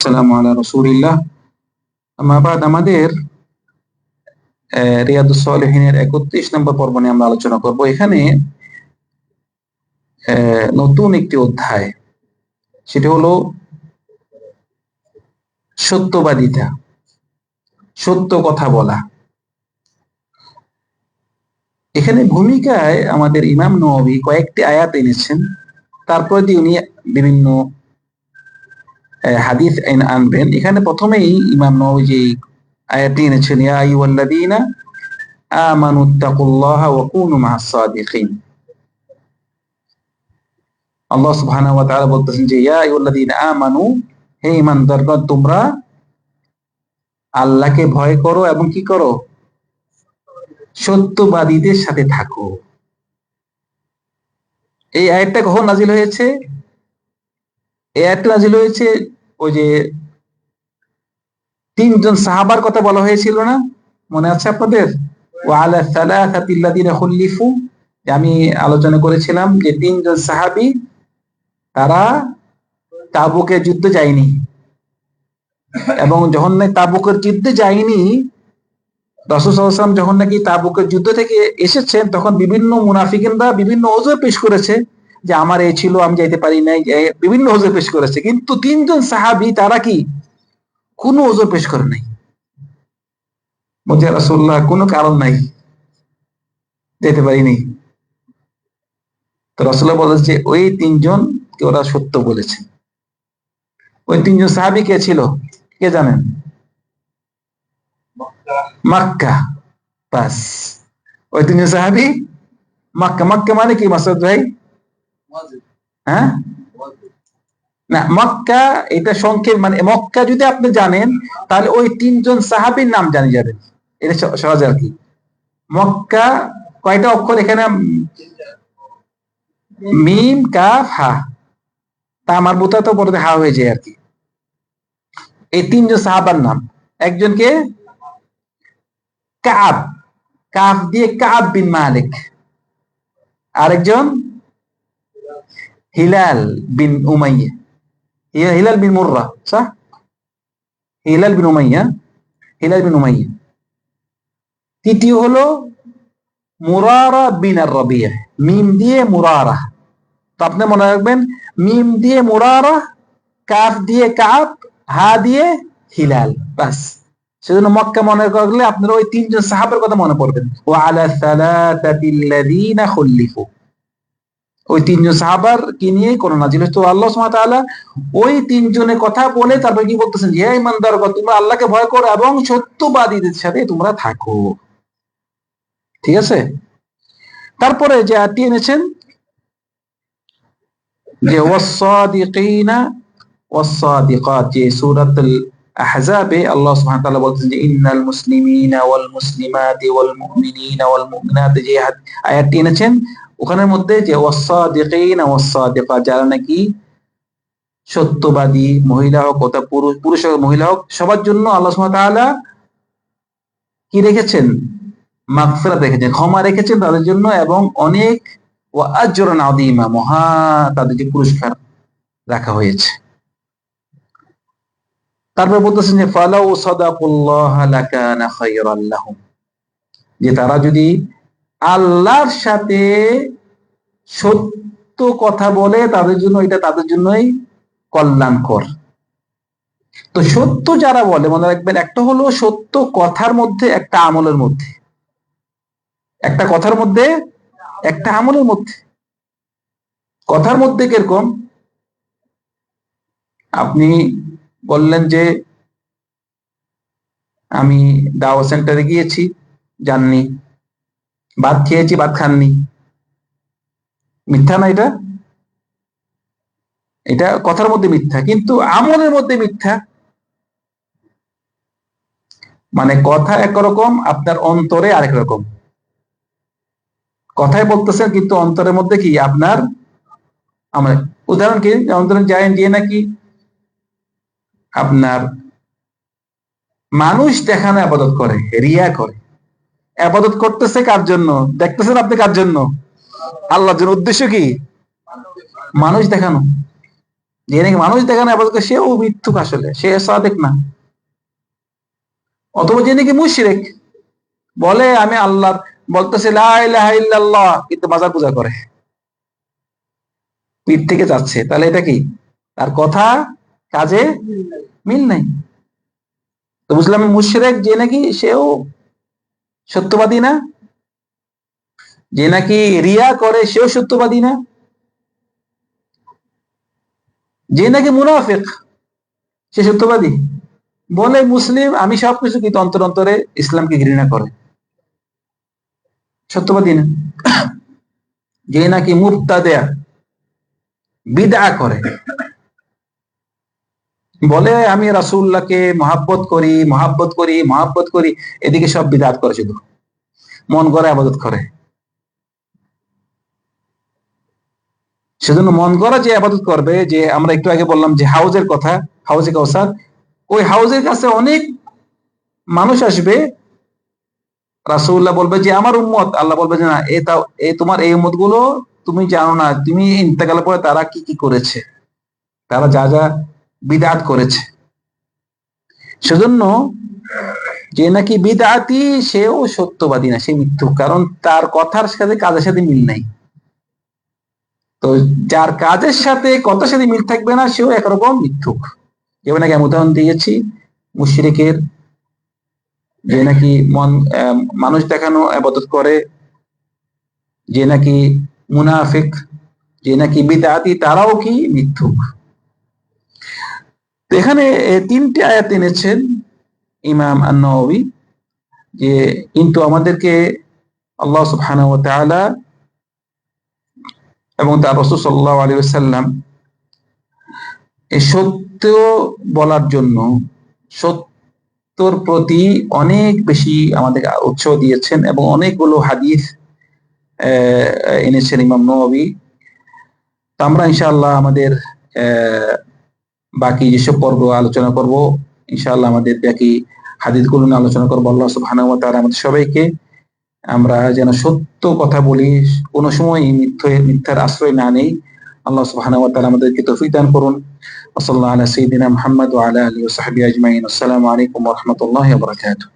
আসসালামু আলা রসুলিল্লাহ আমাবাদ আমাদের রিয়াদুস সালেহিনের একত্রিশ নম্বর পর্ব নিয়ে আমরা আলোচনা করব। এখানে নতুন একটি অধ্যায়। সেটি হলো সত্যবাদিতা, সত্য কথা বলা। এখানে ভূমিকায় আমাদের ইমাম নবী কয়েকটি আয়াত এনেছেন। তারপর উনি বিভিন্ন হাদিস আনবেন। এখানে প্রথমেই ইমাম আয়াতটি এনেছেন, ইয়া আইয়ুহাল্লাযীনা আমানু ওয়া কুনু মা'আস সাদিকিন। আল্লাহ সুবহানাহু ওয়া তাআলা বলতেছেন যে, ইয়া আমানু, হে ঈমানদারগণ, তোমরা আল্লাহকে ভয় করো এবং কি করো? সত্যবাদীদের সাথে থাকো। এই আয়াতটা কখন নাজিল হয়েছে? এই আয়াতটা নাজিল হয়েছে ওই যে তিনজন সাহাবার কথা বলা হয়েছিল না? মনে আছে আপনাদের? আমি আলোচনা করেছিলাম যে তিনজন সাহাবী, তারা তাবুকের যুদ্ধে যায়নি। এবং যখন নাকি তাবুকের যুদ্ধে যায়নি সাল্লাম যখন নাকি তাবুকের যুদ্ধ থেকে এসেছেন, তখন বিভিন্ন মুনাফিকিনরা বিভিন্ন ওজোর পেশ করেছে। যে আমার এ ছিল, আমি যাইতে পারি নাই বিভিন্ন ওজোর পেশ করেছে। কিন্তু তিনজন সাহাবী, তারা কি? কোনো ওজোর পেশ করে নাই। বলছে রাসূলুল্লাহ, কোনো কারণ নাই। যেতে পারিনি তো রাসূলুল্লাহ বলেছে যে, ওই তিনজন কে ওরা সত্য বলেছে। ওই তিনজন সাহাবি কে ছিল? কে জানেন? মাক্কা, বাস। ওই তিনজন সাহাবি, মাক্কা। মক্কা মানে কি, মাসুদ ভাই? হ্যাঁ? না, মক্কা, এটা সংক্ষেপ মানে মক্কা যদি আপনি জানেন, তাহলে ওই তিনজন সাহাবীর নাম জানি যাবেন এটা সহজ আর কি। মক্কা, কয়টা অক্ষর এখানে? মিম হা। তা আমার বোতা তো পরে হা হয়ে যায় আর কি। এই তিনজন সাহাবার নাম। একজনকে কাব। কাফ দিয়ে কাব বিন মালিক। আরেকজন? Hilal bin Umayya هي هلال بن مرة صح؟ Hilal bin Umayya Hilal bin Umayya তৃতীয় হলো মুরারা বিন আর রবিয়া মিম দিয়ে মুরারা তো আপনি মনে রাখবেন মিম দিয়ে মুরারা কাফ দিয়ে কাপ হা দিয়ে হিলাল বাস সেজন্য মক্কা মনে করলে আপনার ওই তিনজন সাহাবের কথা মনে পড়বেন ও আলা সালাতাতিল্লাযীনা খুল্লিফু ওই তিনজন সাহাবার কি নিয়ে কোন নাজিল হচ্ছে। আল্লাহ সুবহানাহু ওয়া ওই তিনজনের কথা বলে তারপর কি বলতেছেন হে ইমানদারগণ তোমরা আল্লাহকে ভয় করো এবং সত্যবাদীদের সাথে তোমরা থাকো। ঠিক আছে? তারপরে যে আয়াতটি এনেছেন, যে ওয়াসাদিকিনা ওয়াসাদিকাত যে সূরাতুল আহজাবে আল্লাহ সুবহানাহু ওয়া তাআলা বলতেছেন যে, ইন্নাল মুসলিমিনা ওয়াল মুসলিমাতি ওয়াল মুমিনিনা ওয়াল মুমিনাত যে আয়াতটি এনেছেন, ওখানের মধ্যে যে ওয়াসাদিকিনা ওয়াসাদিকাত যারা নাকি সত্যবাদী মহিলা হোক অথবা পুরুষ পুরুষ হোক, মহিলা হোক, সবার জন্য আল্লাহ সুবহানাহু ওয়া তাআলা কি রেখেছেন? মাগফিরাত রেখেছেন, ক্ষমা রেখেছেন তাদের জন্য এবং অনেক ও আজরান আযীমা, মহা তাদের যে পুরস্কার রাখা হয়েছে। তারপর বলতেছেন যে, ফালাউ সাদাকুল্লাহ লাকানা খায়রাল লাহুম। যে তারা যদি আল্লাহর সাথে সত্য কথা বলে, তাদের জন্য এটা তাদের জন্যই কল্যাণকর। তো সত্য যারা বলে, মনে রাখবেন, একটা হলো সত্য কথার মধ্যে, একটা আমলের মধ্যে। একটা কথার মধ্যে, একটা আমলের মধ্যে। কথার মধ্যে কীরকম? আপনি বললেন যে, আমি দাওয়া সেন্টারে গিয়েছি যাননি ভাত খেয়েছি, ভাত খাননি। মিথ্যা না এটা? এটা কথার মধ্যে মিথ্যা, কিন্তু আমলের মধ্যে মিথ্যা। মানে কথা একরকম, আপনার অন্তরে আরেক রকম। কথাই বলতেছেন, কিন্তু অন্তরের মধ্যে কি আপনার আমার উদাহরণ কি? অন্তরে যায় যে নাকি আপনার মানুষ দেখানো আবাদত করে, রিয়া করে। আবাদত করতেছে কার জন্য? দেখতেছেন আপনি কার জন্য? আল্লাহর জন্য। উদ্দেশ্য কি? মানুষ দেখানো। যে নাকি মানুষ দেখানো আবাদত করে, সেও মিথ্যুক আসলে, সে সাদেক না। অথবা যে নাকি মুশরিক, বলে, আমি আল্লাহ বলতেছে, লা ইলাহা ইল্লাল্লাহ কিন্তু মাজার পূজা করে। পীর থেকে যাচ্ছে। তাহলে এটা কি? তার কথা কাজে মিল নাই। তো বুঝলাম মুশরেক যে নাকি সেও সত্যবাদী না? যে নাকি রিয়া করে সেও সত্যবাদী না? যে নাকি মুনাফিক, সে সত্যবাদী। বলে মুসলিম, আমি সবকিছু কিন্তু অন্তর অন্তরে ইসলামকে ঘৃণা করে? সত্যবাদী না। যে নাকি মুক্তা দেয়া বিদা করে। বলে আমি রাসুল্লাহকে মহাব্বত করি মহাব্বত করি মহাব্বত করি, এদিকে সব বিদাত করে শুধু। মন করে আবাদত করে। সেজন্য মন করা যে আবাদত করবে, যে আমরা একটু আগে বললাম যে হাউজের কথা, হাউজে কাউসার, ওই হাউজের কাছে অনেক মানুষ আসবে। রাসুল্লাহ বলবে যে, আমার উম্মত। আল্লাহ বলবে যে, না, এ তাও, এ তোমার এই উম্মতগুলো তুমি জানো না। তুমি ইন্তেকাল পরে তারা কি কি করেছে? তারা যা যা বিদাত করেছে। সেজন্য যে নাকি বিদাতি, সেও সত্যবাদী না, সে মিথ্যুক, কারণ তার কথার সাথে কাজের সাথে মিল নাই। তো যার কাজের সাথে কথার সাথে মিল থাকবে না, সেও একরকম মিথ্যুক। যেমন নাকি আমি উদাহরণ দিয়েছি, মুশরিকের যে নাকি মন মানুষ দেখানো আবাদত করে, যে নাকি মুনাফিক, যে নাকি বিদাতি, তারাও কি মিথ্যুক? তো এখানে তিনটি আয়াত এনেছেন ইমাম আন্নবী যে কিন্তু আমাদেরকে আল্লাহ সুবহানাহু ওয়া এবং তার রাসূল সাল্লাল্লাহু আলাইহি ওয়াসাল্লাম এই সত্য বলার জন্য সত্যর প্রতি অনেক বেশি আমাদের উৎসাহ দিয়েছেন এবং অনেকগুলো হাদিস এনেছেন ইমাম নবী আমরা ইনশাআল্লাহ আমাদের বাকি যেসব পর্ব আলোচনা করব, ইনশাআল্লাহ আমাদের বাকি হাদিসগুলো নিয়ে আলোচনা করব। আল্লাহ সুবহানাহু তাআলা আমাদের সবাইকে আমরা যেন সত্য কথা বলি, কোনো সময় মিথ্যে, মিথ্যার আশ্রয় না নেই। আল্লাহ ওয়া তাআলা আমাদেরকে তৌফিক দান করুন। ওয়া সাল্লাল্লাহু আলা আলা আলিহি ওয়া সাহবিহি আজমাইন। আসসালামু আলাইকুম রাহমাতুল্লাহি বারাকাতুহু।